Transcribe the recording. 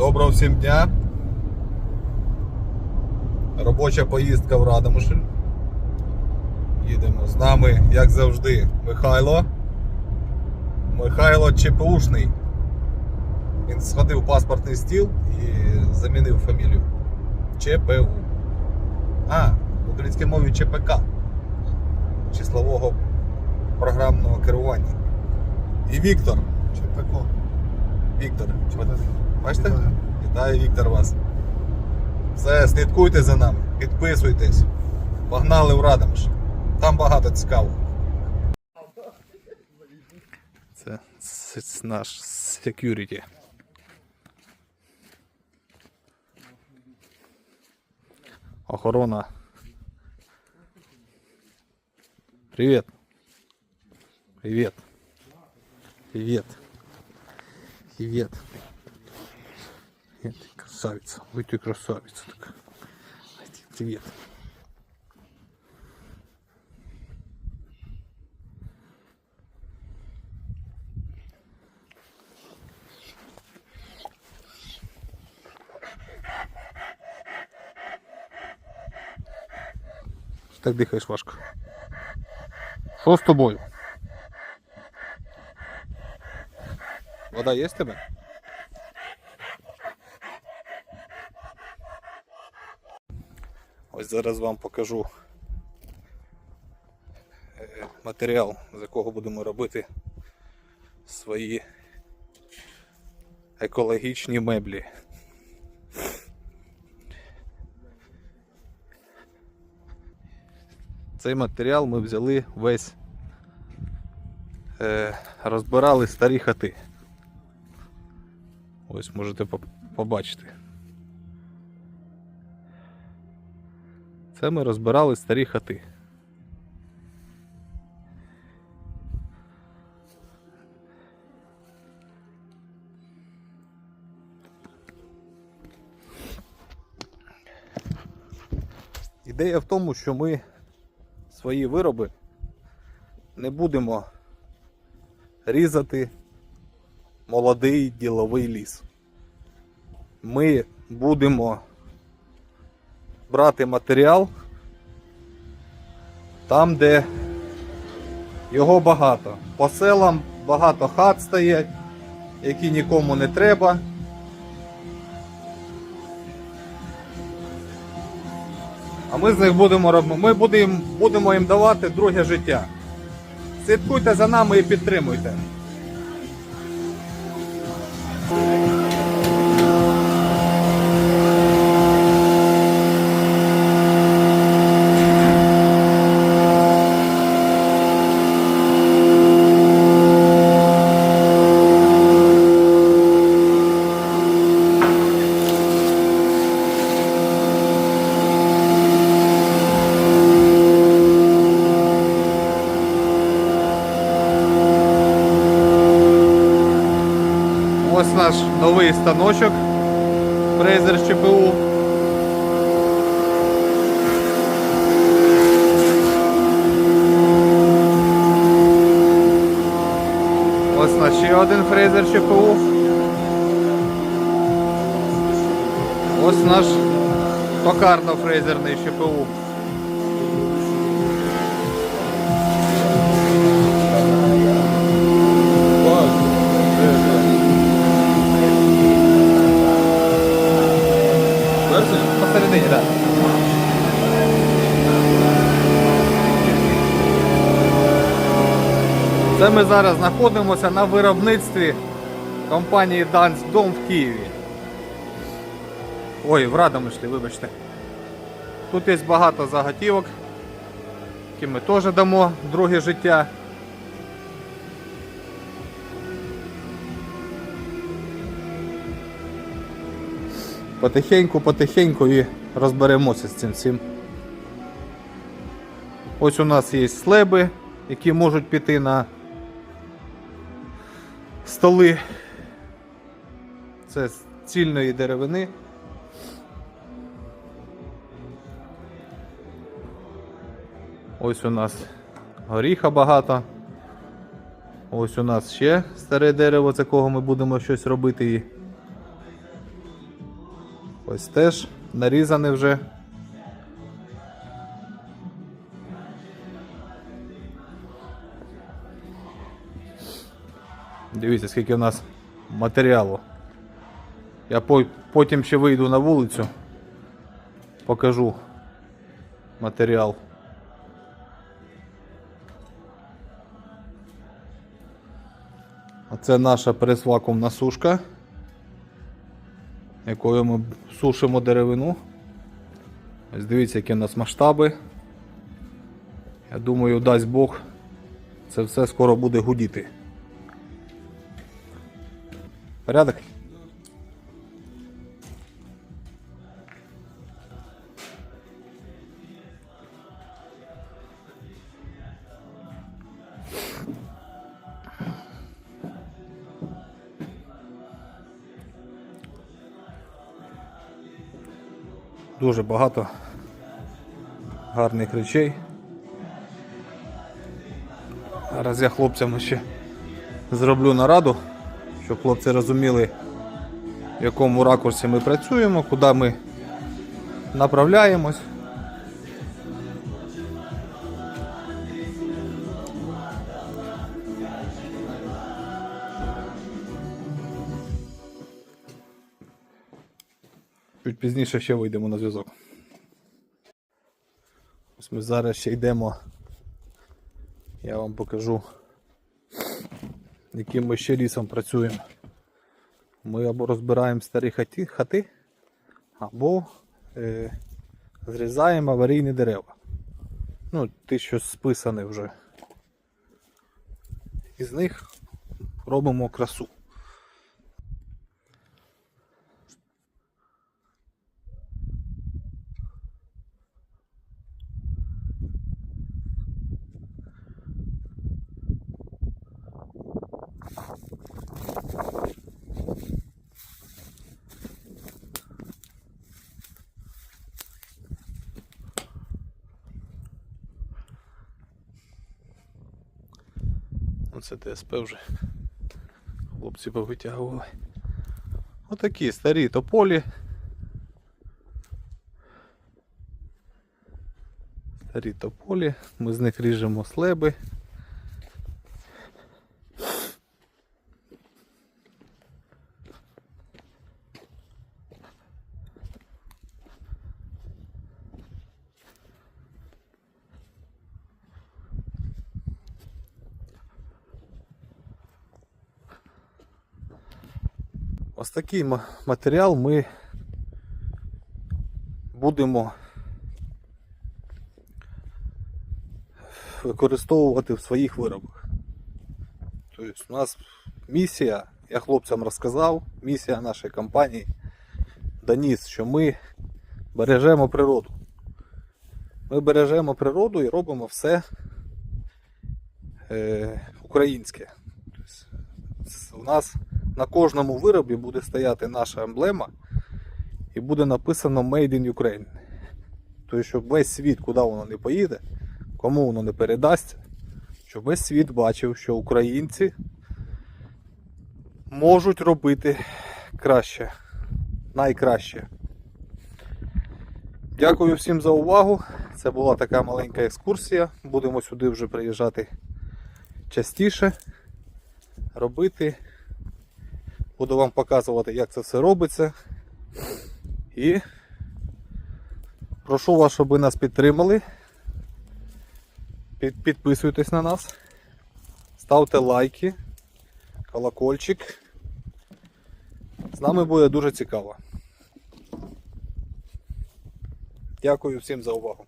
Доброго всім дня. Робоча поїздка в Радомишль. Їдемо з нами, як завжди, Михайло. Михайло ЧПУшний. Він сходив паспортний стіл і замінив фамілію. ЧПУ. А, в українській мові ЧПК. Числового програмного керування. І Віктор. ЧПК. Віктор. Вітаю. Бачите? Вітаю. Віктор, вас. Все, слідкуйте за нами, підписуйтесь. Погнали в Радомиш. Там багато цікавого. Це, це наш security. Охорона. Привет. Привет. Привет. Привет Нет, ты красавица. Вы ты красавица такая. Ай, ты- Привет. Що Так дихаєш важко. Що з тобою? Вода є в тебе? Ось зараз вам покажу е, матеріал, з якого будемо робити свої екологічні меблі. Цей матеріал ми взяли весь, е, розбирали старі хати. Ось можете побачити. Це ми розбирали старі хати. Ідея в тому, що ми свої вироби не будемо різати молодий діловий ліс. Ми будемо брати матеріал там, де його багато. По селам багато хат стоять, які нікому не треба. А ми з них будемо роб- ми будемо, будемо їм давати друге життя. Слідкуйте за нами і підтримуйте. Ось наш новий станочок Фрезер ЧПУ. Ось наш ще один фрезер ЧПУ. Ось наш токарно-фрезерний ЧПУ. Посередині, так. Це ми зараз знаходимося на виробництві компанії Дом в Києві. Ой, в Радомишлі, вибачте. Тут є багато заготівок, які ми теж дамо друге життя. Потихеньку, потихеньку і розберемося з цим всім. Ось у нас є слеби, які можуть піти на столи. Це з цільної деревини. Ось у нас горіха багато. Ось у нас ще старе дерево, з якого ми будемо щось робити. Ось теж нарізане вже. Дивіться, скільки в нас матеріалу. Я потім ще вийду на вулицю, покажу матеріал. Оце наша прес-вакуумна сушка, якою ми сушимо деревину. Ось дивіться, які у нас масштаби. Я думаю, дасть Бог, це все скоро буде гудіти. Порядок? Дуже багато гарних речей. Зараз я хлопцям ще зроблю нараду, щоб хлопці розуміли, в якому ракурсі ми працюємо, куди ми направляємось. Чуть пізніше ще вийдемо на зв'язок. Ось ми зараз ще йдемо. Я вам покажу, яким ми ще лісом працюємо. Ми або розбираємо старі хати, хати або е, зрізаємо аварійні дерева. Ну, ті, що списані вже. Із них робимо красу. Оце ТСП вже. Хлопці повитягували. Отакі старі тополі. Старі тополі. Ми з них ріжемо слеби. Ось такий матеріал ми будемо використовувати в своїх виробах. Тобто у нас місія, я хлопцям розказав, місія нашої компанії доніс, що ми бережемо природу. Ми бережемо природу і робимо все е, українське. У нас на кожному виробі буде стояти наша емблема і буде написано Made in Ukraine. Тобто, щоб весь світ, куди воно не поїде, кому воно не передасться, щоб весь світ бачив, що українці можуть робити краще, найкраще. Дякую всім за увагу. Це була така маленька екскурсія. Будемо сюди вже приїжджати частіше, робити. Буду вам показувати, як це все робиться. І прошу вас, щоб ви нас підтримали. Під- Підписуйтесь на нас, ставте лайки, колокольчик. З нами буде дуже цікаво. Дякую всім за увагу.